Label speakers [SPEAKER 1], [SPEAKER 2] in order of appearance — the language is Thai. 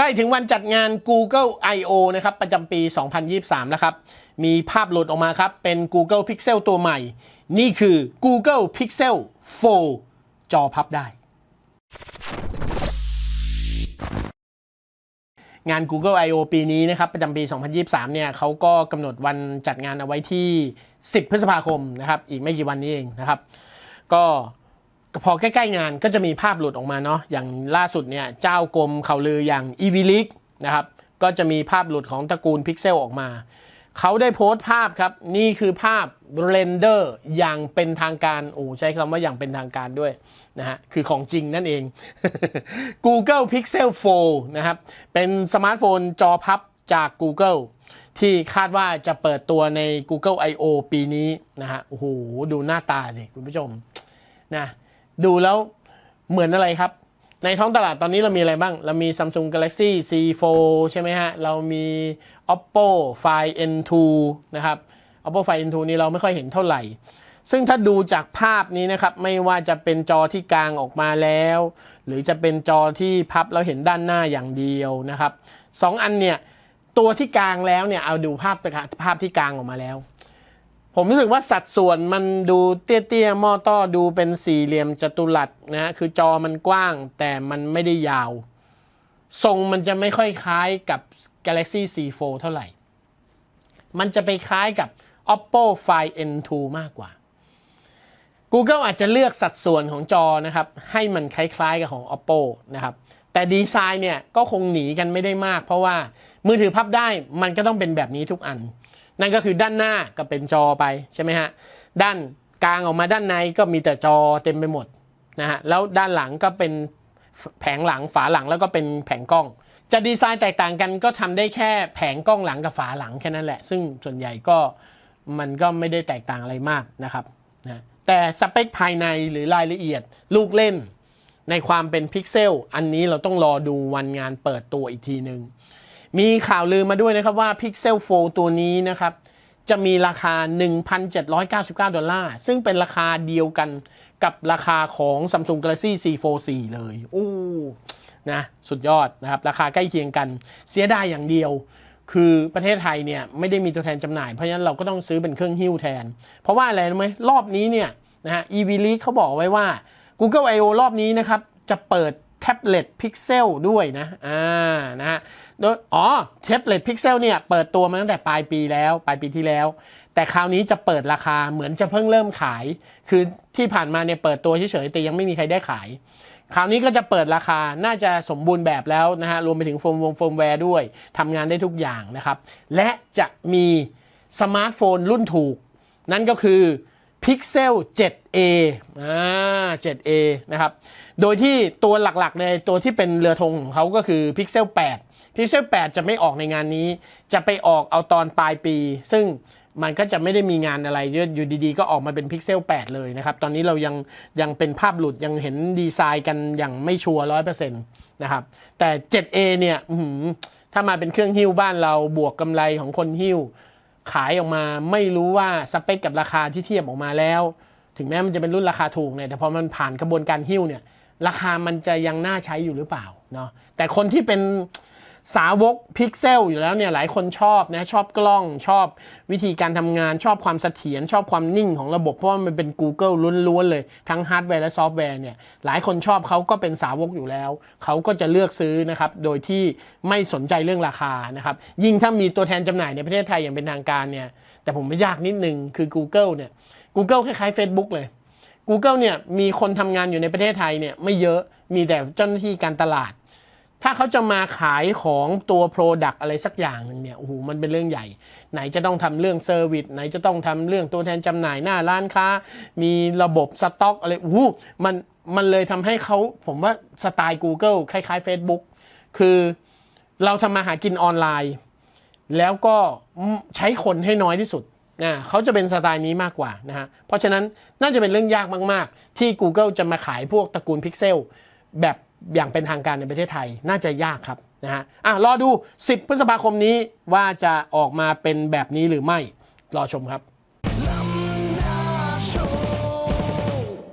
[SPEAKER 1] ใกล้ถึงวันจัดงาน Google I/O นะครับ ประจำปี 2023 นะครับ มีภาพหลุดออกมาครับ เป็น Google Pixel ตัวใหม่ นี่คือ Google Pixel 4 จอพับได้ งาน Google I/O ปีนี้นะครับ ประจำปี 2023 เนี่ยเขาก็กำหนดวันจัดงานเอาไว้ที่ 10 พฤษภาคมนะครับ อีกไม่กี่วันนี้เองนะครับ ก็ พอใกล้ๆงานก็จะมีภาพหลุดออกมาเนาะอย่างล่าสุดเนี่ยเจ้ากรมเขาลืออย่าง e v l e a k นะครับก็จะมีภาพหลุดของตระกูล Pixel ออกมา เขาได้โพสต์ภาพครับ นี่คือภาพเรนเดอร์อย่างเป็นทางการโอ้ใช้คำว่าอย่างเป็นทางการด้วยนะฮะคือของจริงนั่นเอง Google Pixel 4 นะครับ เป็นสมาร์ทโฟนจอพับจาก Google ที่คาดว่าจะเปิดตัวใน Google I/O ปีนี้นะฮะโอ้โหดูหน้าตาสิคุณผู้ชมนะ ดูแล้วเหมือนอะไรครับ ในท้องตลาดตอนนี้เรามีอะไรบ้าง เรามี Samsung Galaxy C4 ใช่ไหมฮะ เรามี Oppo Find N2 นะครับ Oppo Find N2 นี่เราไม่ค่อยเห็นเท่าไหร่ ซึ่งถ้าดูจากภาพนี้นะครับ ไม่ว่าจะเป็นจอที่กลางออกมาแล้ว หรือจะเป็นจอที่พับแล้วเห็นด้านหน้าอย่างเดียวนะครับสองอันเนี่ย ตัวที่กลางแล้วเนี่ย เอาดูภาพภาพที่กลางออกมาแล้ว ผมรู้สึกว่าสัดส่วนมันดูเตี้ยๆหม้อต้อดูเป็นสี่เหลี่ยมจัตุรัสนะฮะคือจอมันกว้างแต่มันไม่ได้ยาว ทรงมันจะไม่ค่อยคล้ายกับ Galaxy C4 เท่าไหร่ มันจะไปคล้ายกับ Oppo Find N2 มากกว่า Google อาจจะเลือกสัดส่วนของจอนะครับ ให้มันคล้ายๆกับของ Oppo นะครับ แต่ดีไซน์เนี่ยก็คงหนีกันไม่ได้มาก เพราะว่ามือถือพับได้มันก็ต้องเป็นแบบนี้ทุกอัน นั่นก็คือด้านหน้าก็เป็นจอไปใช่ไหมฮะด้านกลางออกมาด้านในก็มีแต่จอเต็มไปหมดนะฮะแล้วด้านหลังก็เป็นแผงหลังฝาหลังแล้วก็เป็นแผงกล้อง จะดีไซน์แตกต่างกันก็ทำได้แค่แผงกล้องหลังกับฝาหลังแค่นั้นแหละ ซึ่งส่วนใหญ่ก็มันก็ไม่ได้แตกต่างอะไรมากนะครับนะแต่สเปคภายในหรือรายละเอียดลูกเล่นในความเป็นพิกเซลอันนี้เราต้องรอดูวันงานเปิดตัวอีกทีหนึ่ง มีข่าวลือมาด้วยนะครับว่า Pixel 4 ตัวนี้นะครับ จะมีราคา 1,799 ดอลลาร์ ซึ่งเป็นราคาเดียวกันกับราคาของ Samsung Galaxy C4 4 เลยโอ้นะสุดยอดนะครับ ราคาใกล้เคียงกันเสียดายอย่างเดียว คือประเทศไทยเนี่ยไม่ได้มีตัวแทนจำหน่าย เพราะฉะนั้นเราก็ต้องซื้อเป็นเครื่องหิ้วแทน เพราะว่าอะไรรู้ไหมรอบนี้เนี่ยนะฮะ e v l e a k เขาบอกไว้ว่า Google I/O รอบนี้นะครับ จะเปิด แท็บเล็ตพิกเซลด้วยนะ อ่า นะฮะ โดย อ๋อ แท็บเล็ตพิกเซลเนี่ย เปิดตัวมาตั้งแต่ปลายปีแล้ว ปลายปีที่แล้ว แต่คราวนี้จะเปิดราคาเหมือนจะเพิ่งเริ่มขาย คือที่ผ่านมาเนี่ยเปิดตัวเฉยๆ แต่ยังไม่มีใครได้ขาย คราวนี้ก็จะเปิดราคา น่าจะสมบูรณ์แบบแล้วนะฮะ รวมไปถึงโฟมวงโฟมแวร์ด้วย ทำงานได้ทุกอย่างนะครับ และจะมีสมาร์ทโฟนรุ่นถูก นั่นก็คือ Pixel 7a อ่า 7a นะครับ โดยที่ตัวหลักๆในตัวที่เป็นเรือธงของเขาก็คือ Pixel 8 Pixel 8 จะไม่ออกในงานนี้ จะไปออกเอาตอนปลายปี ซึ่งมันก็จะไม่ได้มีงานอะไรยอะอยู่ดีๆ ก็ออกมาเป็น Pixel 8 เลยนะครับ ตอนนี้เรายังยังเป็นภาพหลุดยังเห็นดีไซน์กันอย่างไม่ชัวร์ร้อยเปอร์เซ็นต์นะครับ แต่ 7a เนี่ยถ้ามาเป็นเครื่องหิ้วบ้านเราบวกกำไรของคนหิ้ว ขายออกมาไม่รู้ว่าสเปคกับราคาที่เทียบออกมาแล้ว ถึงแม้มันจะเป็นรุ่นราคาถูกเนี่ยแต่พอมันผ่านกระบวนการหิ้วเนี่ยราคามันจะยังน่าใช้อยู่หรือเปล่าเนาะแต่คนที่เป็น สาวกพิกเซลอยู่แล้วเนี่ยหลายคนชอบนะชอบกล้องชอบวิธีการทำงานชอบความเสถียรชอบความนิ่งของระบบ เพราะว่ามันเป็น Google ล้วนๆเลย ทั้งฮาร์ดแวร์และซอฟต์แวร์เนี่ยหลายคนชอบเขาก็เป็นสาวกอยู่แล้ว เขาก็จะเลือกซื้อนะครับ โดยที่ไม่สนใจเรื่องราคานะครับ ยิ่งถ้ามีตัวแทนจำหน่ายในประเทศไทยอย่างเป็นทางการเนี่ยแต่ผมไม่ยากนิดนึงคือ Google เนี่ย Google คล้ายๆ Facebook เลย Google เนี่ยมีคนทำงานอยู่ในประเทศไทยเนี่ยไม่เยอะมีแต่เจ้าหน้าที่การตลาด ถ้าเขาจะมาขายของตัว Product อะไรสักอย่างหนึ่งเนี่ยโอ้โหมันเป็นเรื่องใหญ่ ไหนจะต้องทำเรื่องเซอร์วิสไหนจะต้องทำเรื่องตัวแทนจำหน่ายหน้าร้านค้า มีระบบสต็อกอะไรโอ้โหมันมันเลยทำให้เขาผมว่าสไตล์ Google คล้ายๆ Facebook คือเราทำมาหากินออนไลน์ แล้วก็ใช้คนให้น้อยที่สุดนะเขาจะเป็นสไตล์นี้มากกว่านะฮะเพราะฉะนั้นน่าจะเป็นเรื่องยากมาก ๆ ที่ Google จะมาขายพวกตระกูลพิกเซลแบบ อย่างเป็นทางการในประเทศไทยน่าจะยากครับนะฮะอะรอดู 10 พฤษภาคมนี้ว่าจะออกมาเป็นแบบนี้หรือไม่ รอชมครับ